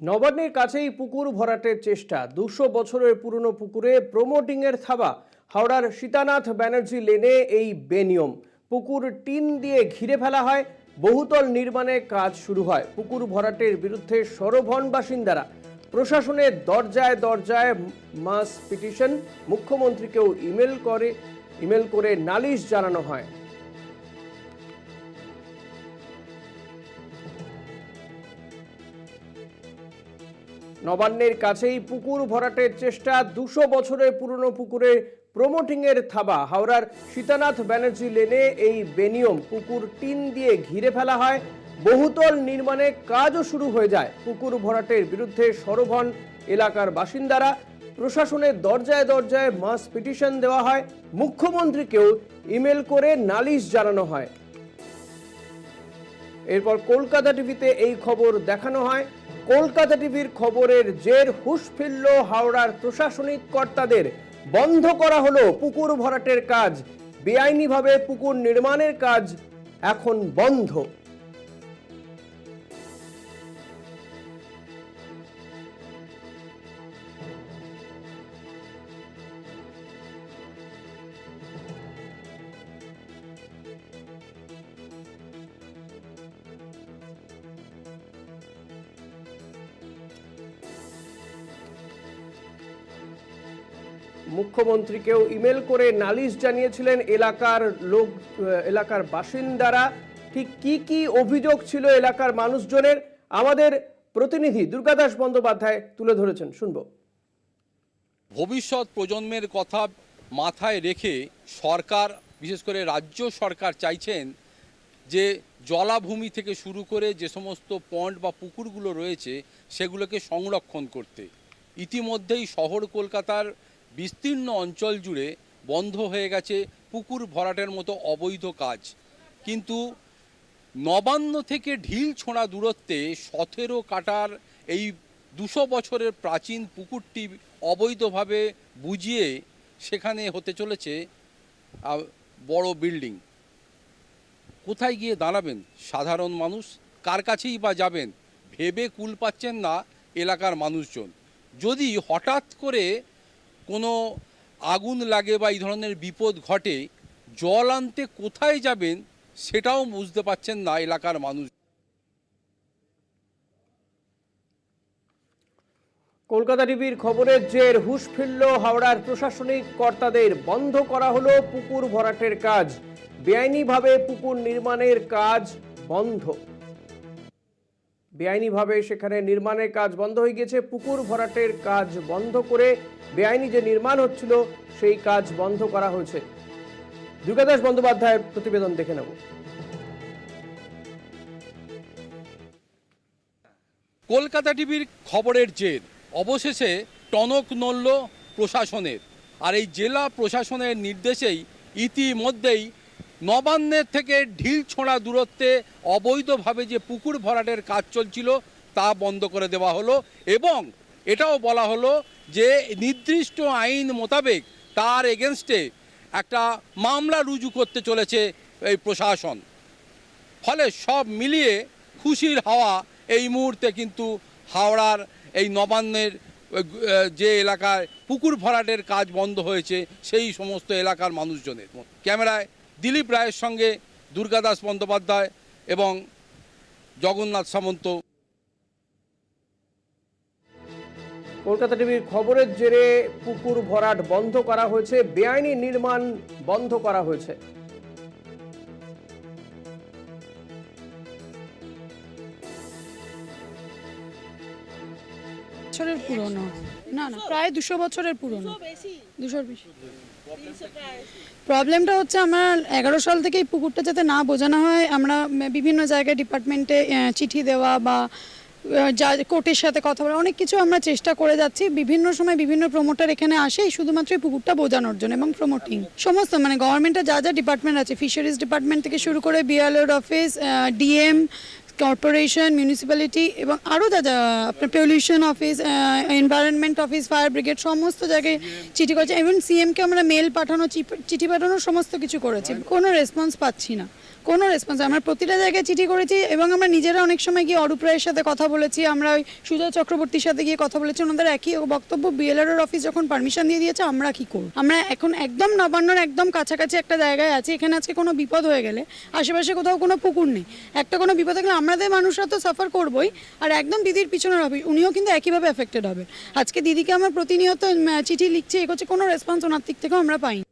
নবান্নের কাছেই পুকুর ভরাটের চেষ্টা। দুশো বছরের পুরনো পুকুরে প্রমোটিংয়ের থাবা। হাওড়ার সীতানাথ ব্যানার্জি লেনে এই বেনিয়ম। পুকুর টিন দিয়ে ঘিরে ফেলা হয়। বহুতল নির্মাণের কাজ শুরু হয়। পুকুর ভরাটের বিরুদ্ধে সরব হন বাসিন্দারা। প্রশাসনের দরজায় দরজায় মাস পিটিশন। মুখ্যমন্ত্রীকেও ইমেল করে ইমেল করে নালিশ জানানো হয়। নবান্নের কাছেই পুকুর ভরাটের চেষ্টা দুশো বছরের পুরনো পুকুরে প্রমোটিংয়ের থাবা। হাওড়ার সীতানাথ ব্যানার্জি লেনে এই বেনিয়ম পুকুর টিন দিয়ে ঘিরে ফেলা হয়। বহুতল নির্মাণে কাজও শুরু হয়ে যায়। পুকুর ভরাটের বিরুদ্ধে সরব হন এলাকার বাসিন্দারা প্রশাসনের দরজায় দরজায় মাস পিটিশন দেওয়া হয়। মুখ্যমন্ত্রীকেও ইমেল করে নালিশ জানানো হয়। এরপর কলকাতা টিভিতে এই খবর দেখানো হয়। কলকাতা টিভির খবরের জের হুশ ফিরল হাওড়ার প্রশাসনিক কর্তাদের। বন্ধ করা হলো পুকুর ভরাটের কাজ। বেআইনিভাবে পুকুর নির্মাণের কাজ এখন বন্ধ। মুখ্যমন্ত্রীকেও ইমেল করে নালিশ জানিয়েছিলেন এলাকার লোক এলাকার বাসিন্দারা। ঠিক কি কি অভিযোগ ছিল এলাকার মানুষজনের? আমাদের প্রতিনিধি দুর্গাদাস বন্দ্যোপাধ্যায় তুলে ধরেছেন, শুনব। ভবিষ্যৎ প্রজন্মের কথা মাথায় রেখে সরকার, বিশেষ করে রাজ্য সরকার চাইছেন যে জলাভূমি থেকে শুরু করে যে সমস্ত পন্ড বা পুকুরগুলো রয়েছে সেগুলোকে সংরক্ষণ করতে। ইতিমধ্যেই শহর কলকাতার বিস্তীর্ণ অঞ্চল জুড়ে বন্ধ হয়ে গেছে পুকুর ভরাটের মতো অবৈধ কাজ। কিন্তু নবান্ন থেকে ঢিল ছোঁড়া দূরত্বে সতেরো কাটার এই দুশো বছরের প্রাচীন পুকুরটি অবৈধভাবে বুঝিয়ে সেখানে হতে চলেছে বড় বিল্ডিং। কোথায় গিয়ে দাঁড়াবেন সাধারণ মানুষ? কার কাছেই বা যাবেন? ভেবে কুল পাচ্ছেন না এলাকার মানুষজন। যদি হঠাৎ করে কোনো আগুন লাগে বা এই ধরনের বিপদ ঘটে, জল আনতে কোথায় যাবেন সেটাও বুঝতে পারছেন না এলাকার মানুষ। কলকাতা টিভির খবরের জের হুশ ফিরল হাওড়ার প্রশাসনিক কর্তাদের, বন্ধ করা হলো পুকুর ভরাটের কাজ। বেআইনিভাবে পুকুর নির্মাণের কাজ বন্ধ। বেআইনিভাবে সেখানে নির্মাণের কাজ বন্ধ হয়ে গেছে পুকুর ভরাটের কাজ বন্ধ করে বেআইনি যে নির্মাণ হচ্ছিল, সেই কাজ বন্ধ করা হয়েছে। দুর্গাদাস বন্দ্যোপাধ্যায়ের প্রতিবেদন দেখে নেব। কলকাতা টিভির খবরের জের, অবশেষে টনক নড়ল প্রশাসনের। আর এই জেলা প্রশাসনের নির্দেশেই ইতিমধ্যেই নবান্নের থেকে ঢিল ছোঁড়া দূরত্বে অবৈধভাবে যে পুকুর ভরাটের কাজ চলছিল, তা বন্ধ করে দেওয়া হলো এবং এটাও বলা হলো যে নির্দিষ্ট আইন মোতাবেক তার এগেনস্টে একটা মামলা রুজু করতে চলেছে এই প্রশাসন। ফলে সব মিলিয়ে খুশির হাওয়া এই মুহূর্তে কিন্তু হাওড়ার এই নবান্নের যে এলাকায় পুকুর ভরাটের কাজ বন্ধ হয়েছে, সেই সমস্ত এলাকার মানুষজনের। ক্যামেরায় দিলীপ রায়ের সঙ্গে দুর্গাদাস বন্দ্যোপাধ্যায় এবং জগন্নাথ সামন্ত। কলকাতা টিভির খবরের জেরে পুকুর ভরাট বন্ধ করা হয়েছে, বেআইনি নির্মাণ বন্ধ করা হয়েছে। বছরের পুরনো। না না প্রায় দুশো বছরের পুরনো। দুশোর বেশি? প্রবলেমটা হচ্ছে আমার এগারো সাল থেকে এই পুকুরটা যাতে না বোঝানো হয় আমরা বিভিন্ন জায়গায় ডিপার্টমেন্টে চিঠি দেওয়া বা যা কোর্টের সাথে কথা বলা অনেক কিছু আমরা চেষ্টা করে যাচ্ছি। বিভিন্ন সময় বিভিন্ন প্রমোটার এখানে আসে শুধুমাত্র এই পুকুরটা বোঝানোর জন্য এবং প্রমোটিং সমস্ত মানে গভর্নমেন্টের যা যা ডিপার্টমেন্ট আছে ফিশারিজ ডিপার্টমেন্ট থেকে শুরু করে বিএলওর অফিস ডিএম কর্পোরেশন মিউনিসিপ্যালিটি এবং আরও যা আপনার pollution office environment office fire brigade সমস্ত জায়গায় চিঠি করেছে। এবং সিএমকে আমরা মেল পাঠানো, চিঠি পাঠানো সমস্ত কিছু করেছি। কোনো রেসপন্স পাচ্ছি না। কোনো রেসপন্স আমরা প্রতিটা জায়গায় চিঠি করেছি এবং আমরা নিজেরা অনেক সময় গিয়ে অরূপ রায়ের সাথে কথা বলেছি, আমরা ওই সুজয় চক্রবর্তীর সাথে গিয়ে কথা বলেছি, ওনাদের একই বক্তব্য বিএলআর অফিস যখন পারমিশন দিয়ে দিয়েছে, আমরা কি করব? আমরা এখন একদম নবান্নর একদম কাছাকাছি একটা জায়গায় আছি, এখানে আজকে কোনো বিপদ হয়ে গেলে, আশেপাশে কোথাও কোনো পুকুর নেই। একটা কোনো বিপদ থাকলে আমাদের মানুষরা তো সাফার করবই। আর একদম দিদির পিছনের অফিস উনিও কিন্তু একইভাবে এফেক্টেড হবে। আজকে দিদিকে আমার প্রতিনিয়ত চিঠি লিখছে, এ করছে, কোনো রেসপন্স ওনার দিক থেকেও আমরা পাইনি।